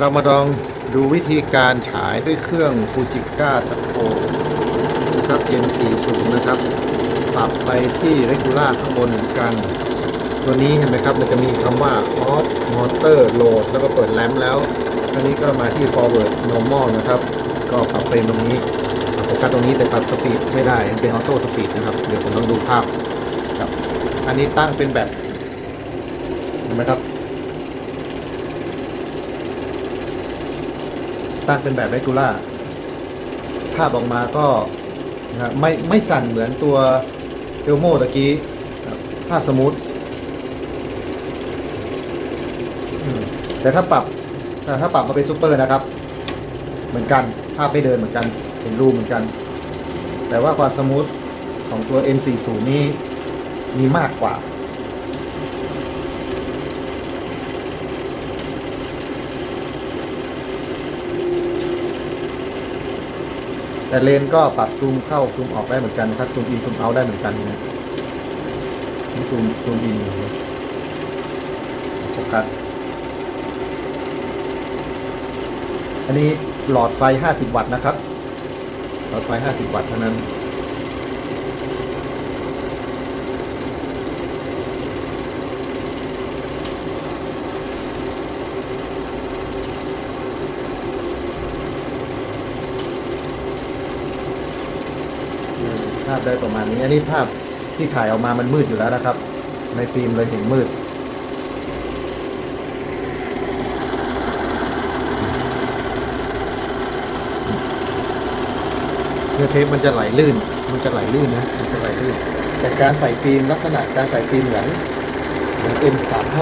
เรามาลองดูวิธีการฉายด้วยเครื่องฟูจิก้าสโคนะครับ M40 นะครับ ปรับไปที่ regular ข้างบนเหมือนกัน ตัวนี้เห็นไหมครับ มันจะมีคำว่า off motor load แล้วก็เปิดแลมแล้วอันนี้ก็มาที่ forward normal นะครับ ก็ปรับเป็นตรงนี้โฟกัสตรงนี้แต่ปรับสปีดไม่ได้เป็นออโต้สปีดนะครับ เดี๋ยวผมต้องดูภาพครับ อันนี้ตั้งเป็นแบบเห็นไหมครับ ตั้งเป็นแบบ regular ภาพออกมาก็นะไม่ไม่สั่นเหมือนตัวเอลโมตะกี้ภาพสมูทแต่ถ้าปรับถ้าปรับมาเป็นซูเปอร์นะครับ เหมือนกันภาพไม่เดินเหมือนกันเห็นรูเหมือนกัน แต่ว่าความสมูทของตัว M40 นี้มีมากกว่า แต่เลนก็ปรับซูมเข้าซูมออกได้เหมือนกันนะครับซูมอินซูมเอาได้เหมือนกันนะนี่ซูมซูมอินโฟกัสอันนี้หลอดไฟ 50 วัตต์นะครับ หลอดไฟ 50 วัตต์เท่านั้น ภาพได้ประมาณนี้อันนี้ภาพที่ถ่ายออกมามันมืดอยู่แล้วนะครับ ในฟิล์มเลยเห็นมืด เนื้อเทปมันจะไหลลื่น มันจะไหลลื่นนะมันจะไหลลื่น แต่การใส่ฟิล์มลักษณะการใส่ฟิล์มเหมือนเหมือน M35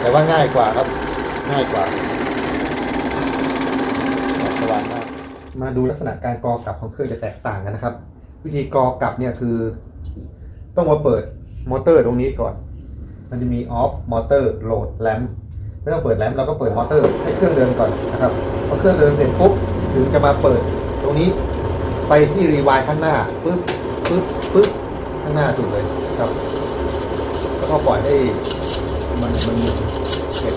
แต่ว่าง่ายกว่าครับ ง่ายกว่าสว่างมากมาดูลักษณะการกรอกลับของเครื่องจะแตกต่างกันนะครับ วิธีกรอกลับเนี่ยคือ ต้องมาเปิดมอเตอร์ตรงนี้ก่อน มันจะมี off motor load lamp ไม่ต้องเปิดแลมป์เราก็เปิดมอเตอร์ให้เครื่องเดินก่อนนะครับพอเครื่องเดินเสร็จปุ๊บถึงจะมาเปิดตรงนี้ไปที่รีวายข้างหน้าปึ๊บปึ๊บปึ๊บข้างหน้าสุดเลยครับ แล้วก็ปล่อยให้มันมันเสร็จ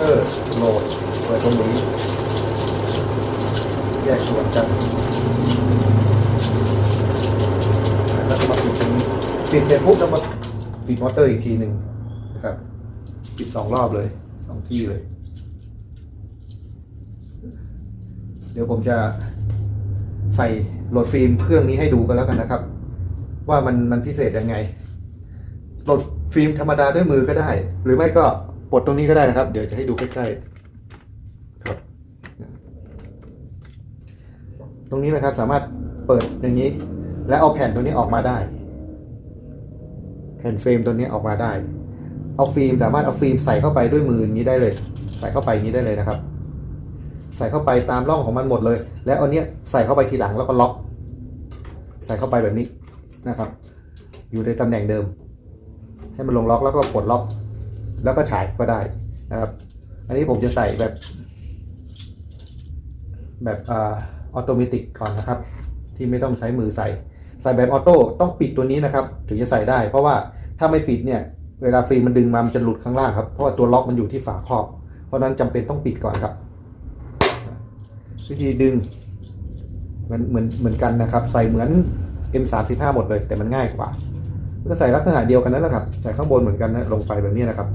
เออโหลดเปิดตรงนี้ แยกส่วนกันแล้วก็มาปิดตรงนี้ ปิดเสร็จปุ๊บแล้วมาปิดมอเตอร์อีกทีหนึ่งนะครับ ปิดสองรอบเลยสองที่เลย เดี๋ยวผมจะใส่โหลดฟิล์มเครื่องนี้ให้ดูกันแล้วกันนะครับ ว่ามันมันพิเศษยังไงโหลดฟิล์มธรรมดาด้วยมือก็ได้ หรือไม่ก็ปลดตรงนี้ก็ได้นะครับ เดี๋ยวจะให้ดูใกล้ๆครับ ตรงนี้นะครับสามารถเปิดอย่างนี้ แล้วเอาแผ่นตัวนี้ออกมาได้ แผ่นเฟรมตัวนี้ออกมาได้ เอาฟิล์มสามารถเอาฟิล์มใส่เข้าไปด้วยมืออย่างนี้ได้เลย ใส่เข้าไปอย่างนี้ได้เลยนะครับ ใส่เข้าไปตามร่องของมันหมดเลย แล้วเอาเนี้ยใส่เข้าไปทีหลังแล้วก็ล็อก ใส่เข้าไปแบบนี้นะครับ อยู่ในตำแหน่งเดิม ให้มันลงล็อกแล้วก็ปลดล็อก แล้วก็ฉายก็ได้นะครับ อันนี้ผมจะใส่แบบ แบบออโตเมติกก่อนนะครับ ที่ไม่ต้องใช้มือใส่ ใส่แบบออโต้ต้องปิดตัวนี้นะครับ ถึงจะใส่ได้ เพราะว่าถ้าไม่ปิดเนี่ย เวลาฟิล์มมันดึงมามันจะหลุดข้างล่างครับเพราะว่าตัวล็อกมันอยู่ที่ฝาครอบ เพราะนั้นจำเป็นต้องปิดก่อนครับ วิธีดึงมือนเหมือนเหมือนกันนะครับ ใส่เหมือน M35 หมดเลย แต่มันง่ายกว่าก็ใส่ลักษณะเดียวกันนั่นแหละครับใส่ข้างบนเหมือนกันนะลงไปแบบนี้นะครับ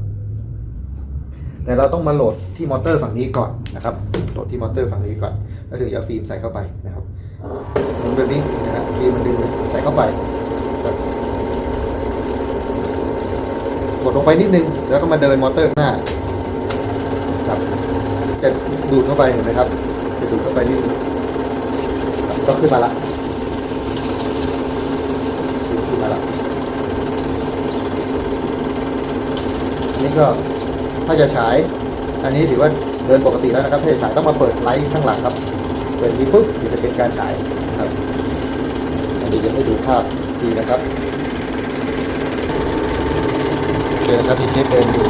แต่เราต้องมาโหลดที่มอเตอร์ฝั่งนี้ก่อนนะครับโหลดที่มอเตอร์ฝั่งนี้ก่อน แล้วถึงจะฟิล์มใส่เข้าไปนะครับ แบบนี้นะครับฟิล์มมันดึงใส่เข้าไปกดลงไปนิดนึง แล้วก็มาเดินมอเตอร์หน้าครับจะดูดเข้าไปเห็นไหมครับ จะดูดเข้าไปนิดนึงก็ขึ้นมาละขึ้นมาละนนี้ก็ถ้าจะฉาย อันนี้ถือว่าเดินปกติแล้วนะครับถ้าจะฉายต้องมาเปิดไลท์ข้างหลังครับ เปิดนี้ปุ๊บถึงจะเป็นการฉาย นะครับอันนี้จะให้ดูภาพทีนะครับโอเคนะครับที่เทปเดินอยู่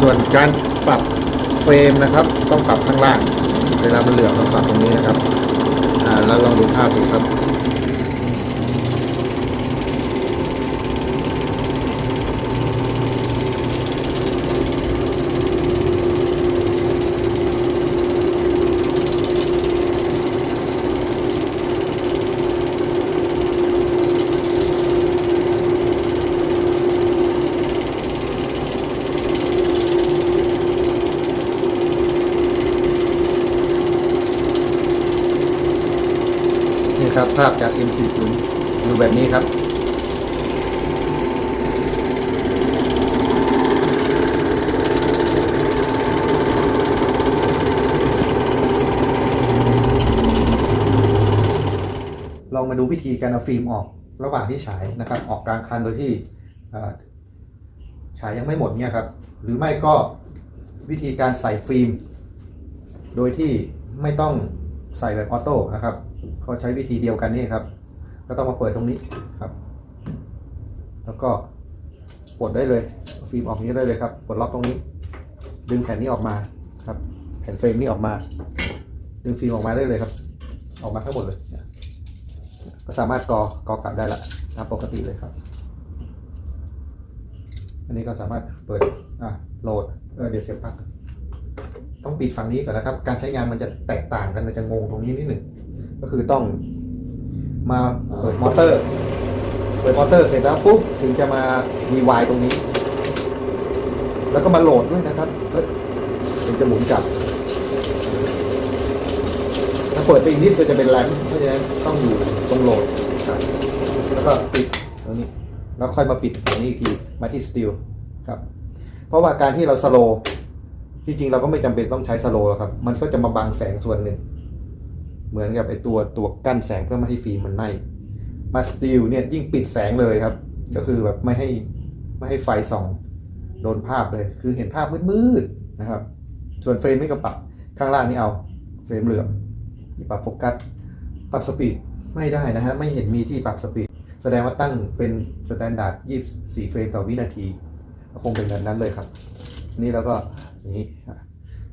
ส่วนการปรับเฟรมนะครับ ต้องปรับข้างล่าง เวลามันเหลือต้องปรับตรงนี้นะครับอ่าแล้วลองดูภาพดูครับ ครับ ภาพจาก M40 ดูแบบนี้ครับ ลองมาดูวิธีการเอาฟิล์มออกระหว่างที่ฉายนะครับ ออกกลางคันโดยที่ฉายยังไม่หมดเนี่ยครับ หรือไม่ก็วิธีการใส่ฟิล์ม โดยที่ไม่ต้องใส่แบบออโต้นะครับ ก็ใช้วิธีเดียวกันนี่ครับ ก็ต้องมาเปิดตรงนี้ครับ แล้วก็ปลดได้เลยฟิล์มออกนี้ได้เลยครับปลดล็อกตรงนี้ ดึงแผ่นนี้ออกมาครับ แผ่นเฟรมนี้ออกมา ดึงฟิล์มออกมาได้เลยครับ ออกมาทั้งหมดเลยก็สามารถกอกอกลับได้ละตามปกติเลยครับ อันนี้ก็สามารถเปิดอะโหลดเเดี๋ยวเสียบปลั๊กต้องปิดฝั่งนี้ก่อนนะครับ การใช้งานมันจะแตกต่างกันมันจะงงตรงนี้นิดหนึ่ง ก็คือต้องมาเปิดมอเตอร์ เปิดมอเตอร์เสร็จแล้วปุ๊บถึงจะมา DY ตรงนี้ แล้วก็มาโหลดด้วยนะครับแล้วถึงจะหมุนกลับ ถ้าเปิดไปอีกนิดก็จะเป็นแรมเพราะฉะนั้นต้องอยู่ตรงโหลดครับแล้วก็ปิดตรงนี้ แล้วค่อยมาปิดตรงนี้อีกทีมาที่สตีลครับ เพราะว่าการที่เราสโลว์จริงๆเราก็ไม่จำเป็นต้องใช้สโลว์หรอกครับ มันก็จะมาบังแสงส่วนหนึ่ง เหมือนกับไอตัวตัวกั้นแสงเพื่อไม่ให้ฟิล์มมันไหม้มาสตีลเนี่ยยิ่งปิดแสงเลยครับ ก็คือแบบไม่ให้ไม่ให้ไฟส่องโดนภาพเลย คือเห็นภาพมืดๆนะครับ ส่วนเฟรมนี่ก็ปรับข้างล่างนี่เอาเฟรมเหลืองนี่ปรับโฟกัสปรับสปีดไม่ได้นะฮะไม่เห็นมีที่ปรับสปีดแสดงว่าตั้งเป็นสแตนดาร์ด24เฟรมต่อวินาที คงเป็นแบบนั้นเลยครับ นี่แล้วก็นี้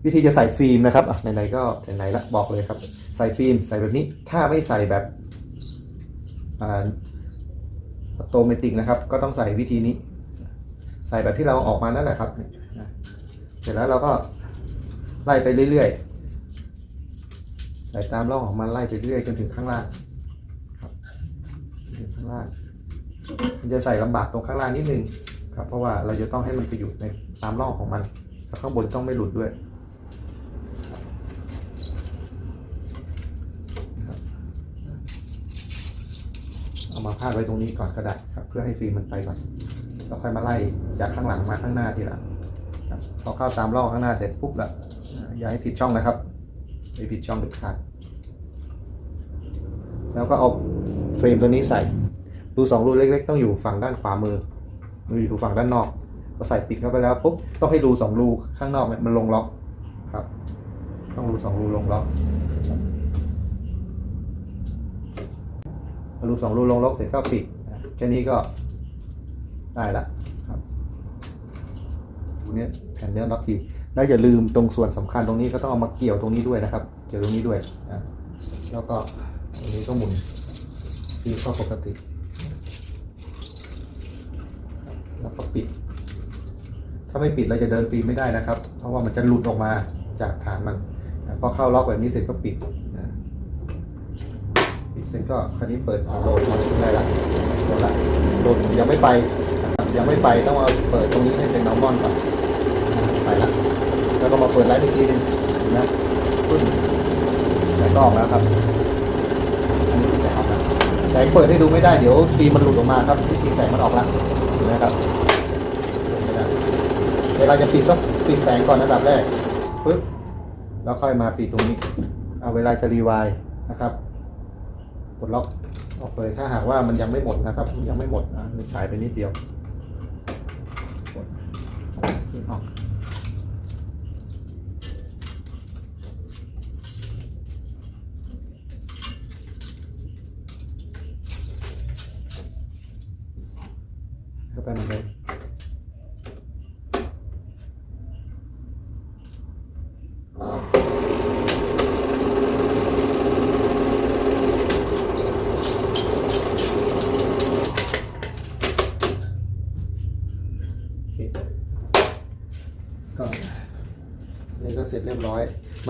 วิธีจะใส่ฟิล์มนะครับไหนๆก็ไหนๆละบอกเลยครับ ใส่ฟิล์มใส่แบบนี้ ถ้าไม่ใส่แบบอ่าออโตเมติกนะครับ ก็ต้องใส่วิธีนี้ ใส่แบบที่เราออกมานั่นแหละครับ เสร็จแล้วเราก็ไล่ไปเรื่อยๆ ใส่ตามร่องของมันไล่ไปเรื่อยจนถึงข้างล่างครับจนถึงข้างล่าง มันจะใส่ลำบากตรงข้างล่างนิดนึงครับ เพราะว่าเราจะต้องให้มันไปอยู่ในตามร่องของมันแล้วข้างบนต้องไม่หลุดด้วยนะครับ เอามาพาดไว้ตรงนี้ก่อนก็ได้ครับ เพื่อให้ฟิล์มมันไปก่อนแล้วค่อยมาไล่จากข้างหลังมาข้างหน้าทีลังครับพอเข้าตามร่องข้างหน้าเสร็จปุ๊บล้วอย่าให้ผิดช่องนะครับไม่ผิดช่องเด็ดขาดแล้วก็เอาเฟรมตัวนี้ใส่ รูสองรูเล็ก ๆ ต้องอยู่ฝั่งด้านขวามือมืออยู่ฝั่งด้านนอกพอใส่ปิดเข้าไปแล้วปุ๊บต้องให้รูสองรูข้างนอกเนี่ยมันลงล็อกครับ ต้องรูสองรูลงล็อกพอ รูสองรูลงล็อกเสร็จก็ปิดแค่นี้ก็ได้ละครับรูเนี้แผ่นเนื้อล็อกทีแล้วอย่าลืมตรงส่วนสำคัญตรงนี้ก็ต้องเอามาเกี่ยวตรงนี้ด้วยนะครับ เกี่ยวตรงนี้ด้วยอะแล้วก็ตรงนี้ก็หมุนฟิล์มเข้าปกติ แล้วก็ปิด ถ้าไม่ปิดเราจะเดินฟิล์มไม่ได้นะครับ เพราะว่ามันจะหลุดออกมาจากฐานมันพอเข้าล็อกแบบนี้เสร็จก็ปิด นะปิดเสร็จก็คราวนี้เปิดโหลดมาได้ละโหลดละโหลดยังไม่ไปนะครับยังไม่ไปต้องเอาเปิดตรงนี้ให้เป็นน้องมอนก่อนไปละแล้วก็มาเปิดไลท์อีกทีนึงนะปึ้งแสงก็ออกแล้วครับอันนี้คือแสงออกแล้วแสงเปิดให้ดูไม่ได้เดี๋ยวฟิล์มมันหลุดออกมาครับวิธีแสงมันออกแล้วเห็นไหมครับเวลาจะปิดก็ปิดแสงก่อนอันดับแรกปึ๊บแล้วค่อยมาปิดตรงนี้เอาเวลาจะรีไวายนะครับ กดล็อกออกเลยถ้าหากว่ามันยังไม่หมดนะครับ ยังไม่หมดอะมันฉายไปนิดเดียวกดออกเข้าไปมันเลย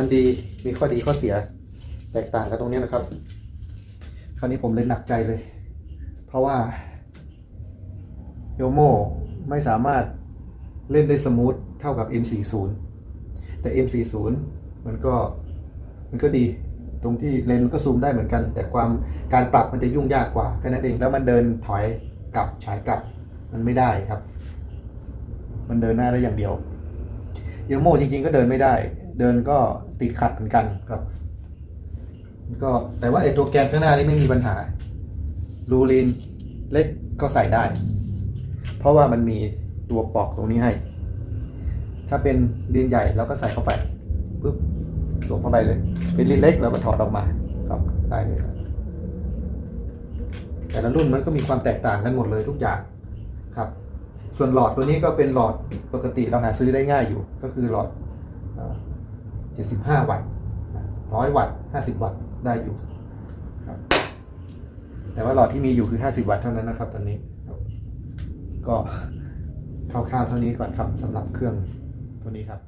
มันดีมีข้อดีข้อเสียแตกต่างกันตรงนี้นะครับ คราวนี้ผมเลยหนักใจเลย เพราะว่าโยโมไม่สามารถเล่นได้สมูทเท่ากับ M40 แต่ M40 มันก็มันก็ดีตรงที่เลนมันก็ซูมได้เหมือนกัน แต่ความการปรับมันจะยุ่งยากกว่าแค่นั้นเองแล้วมันเดินถอยกลับฉายกลับมันไม่ได้ครับ มันเดินหน้าได้อย่างเดียวโยโมจริงๆก็เดินไม่ได้ เดินก็ ติดขัดเหมือนกันครับก็แต่ว่าไอตัวแกนข้างหน้านี่ไม่มีปัญหารูลีนเล็กก็ใส่ได้ เพราะว่ามันมีตัวปอกตรงนี้ให้ ถ้าเป็นลีนใหญ่เราก็ใส่เข้าไปปุ๊บสวมเข้าไปเลย เป็นลีนเล็กเราก็ถอดออกมาครับได้เลยครับแต่ละรุ่นมันก็มีความแตกต่างกันหมดเลยทุกอย่างครับ ส่วนหลอดตัวนี้ก็เป็นหลอดปกติเราหาซื้อได้ง่ายอยู่ ก็คือหลอด 75 วัตต์ร้อยวัตต์ 50 วัตต์ได้อยู่ครับ แต่ว่าหลอดที่มีอยู่คือ 50 วัตต์เท่านั้นนะครับตอนนี้ ก็คร่าวๆเท่านี้ก่อนครับสำหรับเครื่องตัวนี้ครับ